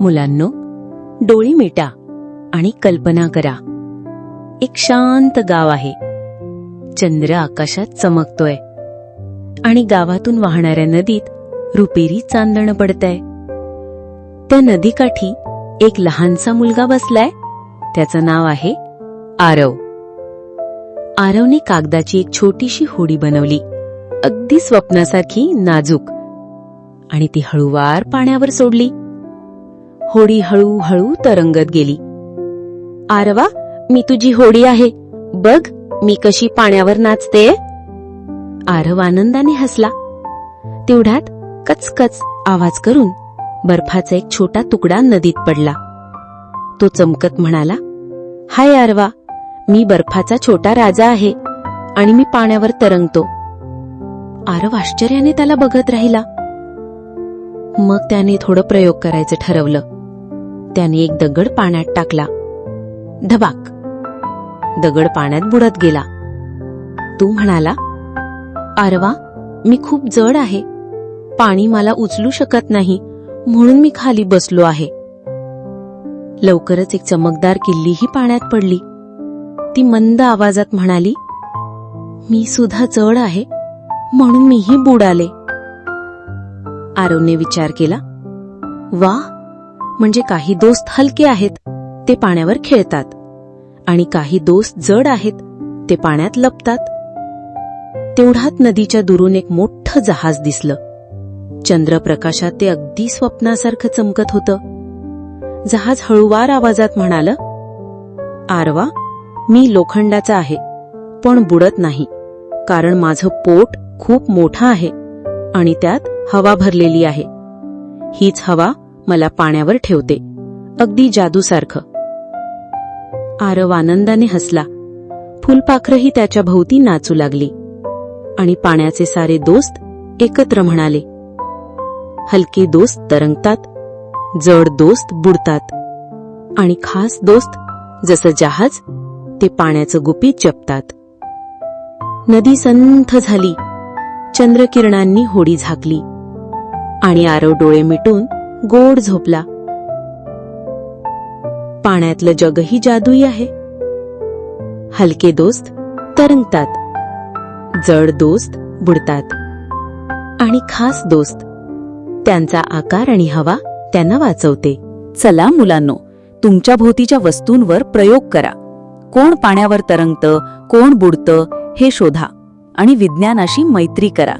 मुलांनो डोळी मिटा आणि कल्पना करा. एक शांत गाव आहे. चंद्र आकाशात चमकतोय आणि गावातून वाहणाऱ्या नदीत रुपेरी चांदणं पडतंय. त्या नदीकाठी एक लहानसा मुलगा बसलाय. त्याचं नाव आहे आरव. आरवने कागदाची एक छोटीशी होडी बनवली. अगदी स्वप्नासारखी नाजूक. आणि ती हळूवार पाण्यावर सोडली. होडी हळूहळू तरंगत गेली. आरवा मी तुझी होडी आहे. बघ मी कशी पाण्यावर नाचते. आरव आनंदाने हसला. तेवढ्यात कचकच आवाज करून बर्फाचा एक छोटा तुकडा नदीत पडला. तो चमकत म्हणाला हाय आरवा मी बर्फाचा छोटा राजा आहे आणि मी पाण्यावर तरंगतो. आरव आश्चर्याने त्याला बघत राहिला. मग त्याने थोडं प्रयोग करायचं ठरवलं. त्याने एक दगड पाण्यात टाकला. धबाक. दगड पाण्यात बुडत गेला. तू म्हणाला आरवा मी खूप जड आहे. पाणी मला उचलू शकत नाही म्हणून मी खाली बसलो आहे. लवकरच एक चमकदार किल्लीही पाण्यात पडली. ती मंद आवाजात म्हणाली मी सुद्धा जड आहे म्हणून मीही बुडाले. आरवने विचार केला वा म्हणजे काही दोस्त हलके आहेत ते पाण्यावर खेळतात आणि काही दोस्त जड आहेत ते पाण्यात लपतात. तेवढ्यात नदीच्या दुरून एक मोठं जहाज दिसलं. चंद्रप्रकाशात ते अगदी स्वप्नासारखं चमकत होतं. जहाज हळुवार आवाजात म्हणाल आरवा मी लोखंडाचा आहे पण बुडत नाही कारण माझं पोट खूप मोठं आहे. आणि त्यात हवा भरलेली आहे. हीच हवा मला पाण्यावर ठेवते. अगदी जादूसारखं. आरव आनंदाने हसला. फुलपाखरही त्याच्या भोवती नाचू लागली. आणि पाण्याचे सारे दोस्त एकत्र म्हणाले हलके दोस्त तरंगतात जड दोस्त बुडतात. आणि खास दोस्त जसं जहाज ते पाण्याचं गुपित जपतात. नदी संथ झाली. चंद्रकिरणांनी होडी झाकली आणि आरव डोळे मिटून गोड झोपला. पाण्यातलं जगही जादुई आहे. हलके दोस्त तरंगतात. जड दोस्त बुडतात. आणि खास दोस्त त्यांचा आकार आणि हवा त्यांना वाचवते. चला मुलांनो तुमच्या भोवतीच्या वस्तूंवर प्रयोग करा. कोण पाण्यावर तरंगतं कोण बुडतं हे शोधा. आणि विज्ञानाशी मैत्री करा.